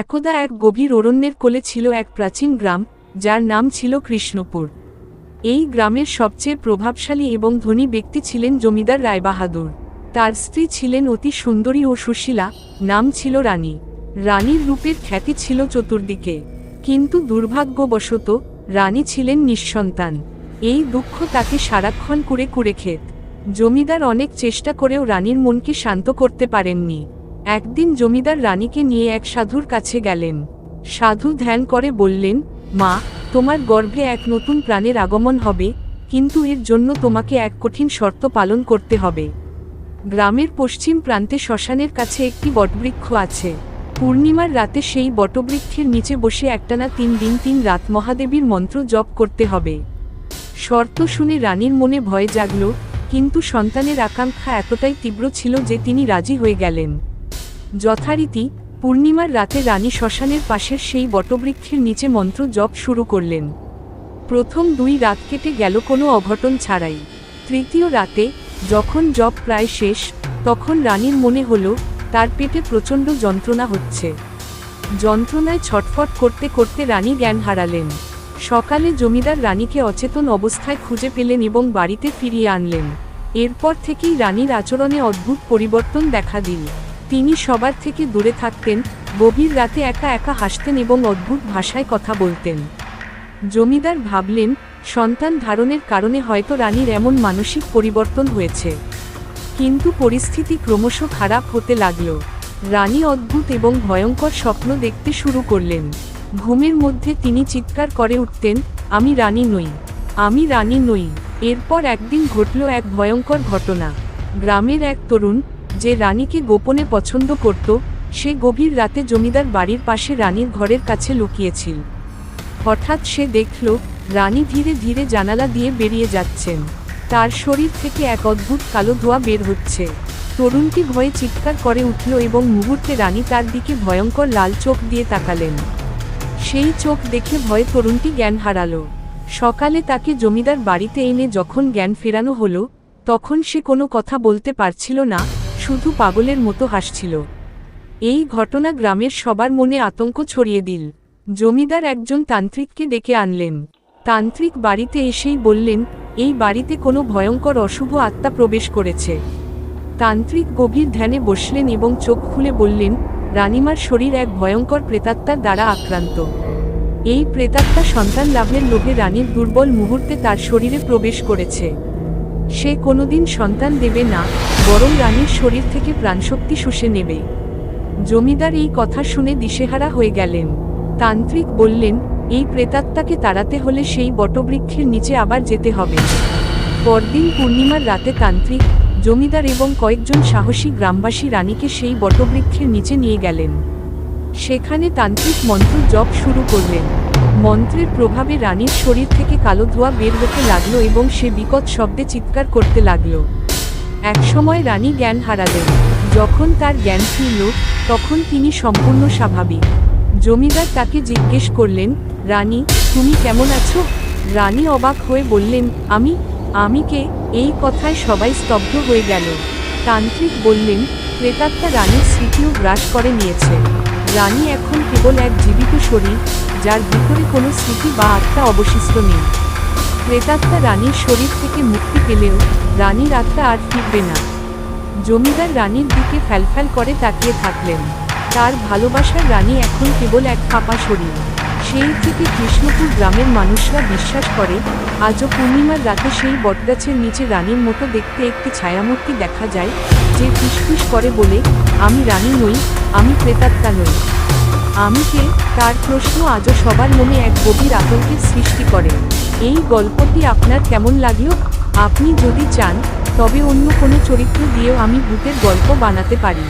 একদা এক গভীর অরণ্যের কোলে ছিল এক প্রাচীন গ্রাম, যার নাম ছিল কৃষ্ণপুর। এই গ্রামের সবচেয়ে প্রভাবশালী এবং ধনী ব্যক্তি ছিলেন জমিদার রায়বাহাদুর। তার স্ত্রী ছিলেন অতি সুন্দরী ও সুশীলা, নাম ছিল রানী। রানীর রূপের খ্যাতি ছিল চতুর্দিকে। কিন্তু দুর্ভাগ্যবশত, রানী ছিলেন নিঃসন্তান। এই দুঃখ তাকে সারাক্ষণ করে কুড়ে খেত। জমিদার অনেক চেষ্টা করেও রানীর মনকে শান্ত করতে পারেননি। একদিন জমিদার রানীকে নিয়ে এক সাধুর কাছে গেলেন। সাধু ধ্যান করে বললেন, মা, তোমার গর্ভে এক নতুন প্রাণের আগমন হবে, কিন্তু এর জন্য তোমাকে এক কঠিন শর্ত পালন করতে হবে। গ্রামের পশ্চিম প্রান্তে শ্মশানের কাছে একটি বটবৃক্ষ আছে। পূর্ণিমার রাতে সেই বটবৃক্ষের নিচে বসে একটানা তিন দিন তিন রাত মহাদেবীর মন্ত্র জপ করতে হবে। শর্ত শুনে রানীর মনে ভয় জাগল, কিন্তু সন্তানের আকাঙ্ক্ষা এতটাই তীব্র ছিল যে তিনি রাজি হয়ে গেলেন। যথারীতি পূর্ণিমার রাতে রানী শ্মশানের পাশের সেই বটবৃক্ষের নিচে মন্ত্র জপ শুরু করলেন। প্রথম দুই রাত কেটে গেল কোনো অঘটন ছাড়াই। তৃতীয় রাতে যখন জপ প্রায় শেষ, তখন রানীর মনে হলো, তার পেটে প্রচণ্ড যন্ত্রণা হচ্ছে। যন্ত্রণায় ছটফট করতে করতে রানী জ্ঞান হারালেন। সকালে জমিদার রানীকে অচেতন অবস্থায় খুঁজে পেলেন এবং বাড়িতে ফিরিয়ে আনলেন। এরপর থেকেই রানীর আচরণে অদ্ভুত পরিবর্তন দেখা দিল। তিনি সবার থেকে দূরে থাকতেন, গভীর রাতে একা একা হাসতেন এবং অদ্ভুত ভাষায় কথা বলতেন। জমিদার ভাবলেন, সন্তান ধারণের কারণে হয়তো রানীর এমন মানসিক পরিবর্তন হয়েছে। কিন্তু পরিস্থিতি ক্রমশ খারাপ হতে লাগল। রানী অদ্ভুত এবং ভয়ঙ্কর স্বপ্ন দেখতে শুরু করলেন। ঘুমের মধ্যে তিনি চিৎকার করে উঠতেন, আমি রানী নই, আমি রানী নই। এরপর একদিন ঘটল এক ভয়ঙ্কর ঘটনা। গ্রামের এক তরুণ যে রানীকে গোপনে পছন্দ করত, সে গভীর রাতে জমিদার বাড়ির পাশে রানীর ঘরের কাছে লুকিয়েছিল। হঠাৎ সে দেখল, রানী ধীরে ধীরে জানালা দিয়ে বেরিয়ে যাচ্ছেন। তার শরীর থেকে এক অদ্ভুত কালো ধোঁয়া বের হচ্ছে। তরুণটি ভয়ে চিৎকার করে উঠল এবং মুহূর্তে রানী তার দিকে ভয়ঙ্কর লাল চোখ দিয়ে তাকালেন। সেই চোখ দেখে ভয়ে তরুণটি জ্ঞান হারালো। সকালে তাকে জমিদার বাড়িতে এনে যখন জ্ঞান ফেরানো হলো, তখন সে কোনো কথা বলতে পারছিল না শুধু পাগলের মতো হাসছিল। এই ঘটনা গ্রামের সবার মনে আতঙ্ক ছড়িয়ে দিল। জমিদার একজন তান্ত্রিককে ডেকে আনলেন। তান্ত্রিক বাড়িতে এসেই বললেন, এই বাড়িতে কোনো ভয়ঙ্কর অশুভ আত্মা প্রবেশ করেছে। তান্ত্রিক গভীর ধ্যানে বসলেন এবং চোখ খুলে বললেন, রানিমার শরীর এক ভয়ঙ্কর প্রেতাত্মার দ্বারা আক্রান্ত। এই প্রেতাত্মা সন্তান লাভের লোভে রানীর দুর্বল মুহূর্তে তার শরীরে প্রবেশ করেছে। সে কোনোদিন সন্তান দেবে না, বরং রানীর শরীর থেকে প্রাণশক্তি শুষে নেবে। জমিদার এই কথা শুনে দিশেহারা হয়ে গেলেন। তান্ত্রিক বললেন, এই প্রেতাত্মাকে তাড়াতে হলে সেই বটবৃক্ষের নিচে আবার যেতে হবে। পরদিন পূর্ণিমার রাতে তান্ত্রিক, জমিদার এবং কয়েকজন সাহসী গ্রামবাসী রানীকে সেই বটবৃক্ষের নিচে নিয়ে গেলেন। সেখানে তান্ত্রিক মন্ত্র জপ শুরু করলেন। মন্ত্রের প্রভাবে রানীর শরীর থেকে কালো ধোঁয়া বের হতে লাগল এবং সে বিকট শব্দে চিৎকার করতে লাগল। একসময় রানী জ্ঞান হারালেন। যখন তার জ্ঞান ফিরল, তখন তিনি সম্পূর্ণ স্বাভাবিক। জমিদার তাকে জিজ্ঞেস করলেন, রানী, তুমি কেমন আছো? রানী অবাক হয়ে বললেন, আমি আমি কে? এই কথায় সবাই স্তব্ধ হয়ে গেল। তান্ত্রিক বললেন, প্রেতাত্মা রানীর স্মৃতিও গ্রাস করে নিয়েছে। রানী এখন কেবল এক জীবিত শরীর, যার ভিতরে কোনো স্মৃতি বা আত্মা অবশিষ্ট নেই। প্রেতাত্মা রানীর শরীর থেকে মুক্তি পেলেও রানীর আত্মা আর ফিরবে না। জমিদার রানীর দিকে ফ্যালফ্যাল করে তাকিয়ে থাকলেন। তার ভালোবাসার রানী এখন কেবল এক ফাঁপা শরীর। সেই থেকে কৃষ্ণপুর গ্রামের মানুষরা বিশ্বাস করে, আজও পূর্ণিমার রাতে সেই বটগাছের নিচে রানীর মতো দেখতে একটি ছায়ামূর্তি দেখা যায় যে ফুসফুস করে বলে, আমি রানী নই, আমি প্রেতাত্মা নই। আমি কে তার প্রশ্ন আজও সবার মনে এক গভীর আতঙ্কের সৃষ্টি করে। এই গল্পটি আপনার কেমন লাগল? আপনি যদি চান, তবে অন্য কোনো চরিত্র দিয়েও আমি ভূতের গল্প বানাতে পারি।